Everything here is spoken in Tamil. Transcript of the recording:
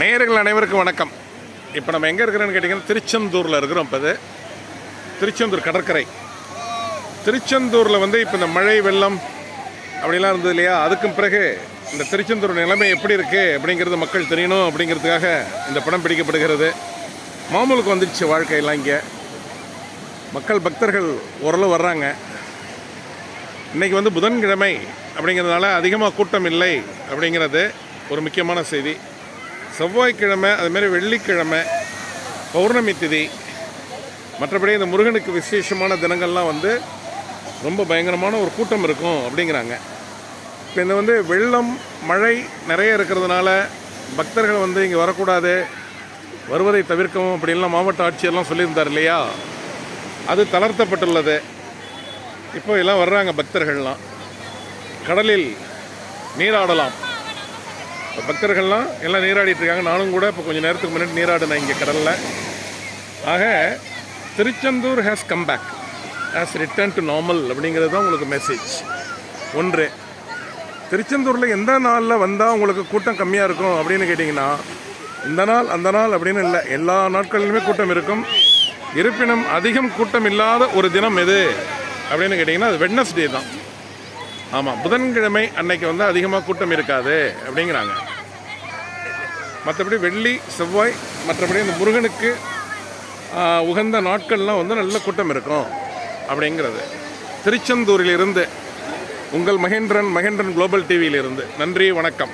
நேயர்கள் அனைவருக்கும் வணக்கம். இப்போ நம்ம எங்கே இருக்கிறோன்னு கேட்டிங்கன்னா திருச்செந்தூரில் இருக்கிறோம் இப்போ இது. திருச்செந்தூர் கடற்கரை. திருச்செந்தூரில் வந்து இப்போ இந்த மழை வெள்ளம் அப்படிலாம் இருந்தது இல்லையா? அதுக்கும் பிறகு இந்த திருச்செந்தூர் நிலைமை எப்படி இருக்குது அப்படிங்கிறது மக்கள் தெரியணும் அப்படிங்கிறதுக்காக இந்த படம் பிடிக்கப்படுகிறது. மாமூலுக்கு வந்துடுச்சு வாழ்க்கையெல்லாம் இங்கே. மக்கள் பக்தர்கள் ஓரளவு வர்றாங்க. இன்றைக்கி வந்து புதன்கிழமை அப்படிங்கிறதுனால அதிகமாக கூட்டம் இல்லை அப்படிங்கிறது ஒரு முக்கியமான செய்தி. செவ்வாய்க்கிழமை அதுமாரி வெள்ளிக்கிழமை பௌர்ணமி திதி மற்றபடி இந்த முருகனுக்கு விசேஷமான தினங்கள்லாம் வந்து ரொம்ப பயங்கரமான ஒரு கூட்டம் இருக்கும் அப்படிங்கிறாங்க. இப்போ இந்த வந்து வெள்ளம் மழை நிறைய இருக்கிறதுனால பக்தர்கள் வந்து இங்கே வரக்கூடாது வருவதை தவிர்க்கவும் அப்படின்லாம் மாவட்ட ஆட்சியர்லாம் சொல்லியிருந்தார் இல்லையா? அது தளர்த்தப்பட்டுள்ளது. இப்போ எல்லாம் வர்றாங்க பக்தர்கள்லாம். கடலில் நீராடலாம். இப்போ பக்தர்கள்லாம் எல்லாம் நீராடிட்டு இருக்காங்க. நானும் கூட இப்போ கொஞ்சம் நேரத்துக்கு முன்னாடி நீராடினேன் இங்கே கடலில். ஆக Tiruchendur has come back has return to normal அப்படிங்கிறது தான் உங்களுக்கு மெசேஜ் ஒன்று திருச்செந்தூரில் எந்த நாளில் வந்தால் உங்களுக்கு கூட்டம் கம்மியாக இருக்கும் அப்படின்னு கேட்டிங்கன்னா இந்த நாள் அந்த நாள் அப்படின்னு இல்லை. எல்லா நாட்களிலுமே கூட்டம் இருக்கும். இருப்பினும் அதிகம் கூட்டம் இல்லாத ஒரு தினம் எது அப்படின்னு கேட்டிங்கன்னா அது வெட்னஸ்டே தான். ஆமாம் புதன்கிழமை அன்னைக்கு வந்து அதிகமாக கூட்டம் இருக்காது அப்படிங்கிறாங்க. மற்றபடி வெள்ளி செவ்வாய் மற்றபடி இந்த முருகனுக்கு உகந்த நாட்கள்லாம் வந்து நல்ல கூட்டம் இருக்கும் அப்படிங்கிறது. திருச்செந்தூரிலிருந்து உங்கள் மகேந்திரன் மகேந்திரன் குளோபல் டிவியிலிருந்து நன்றி வணக்கம்.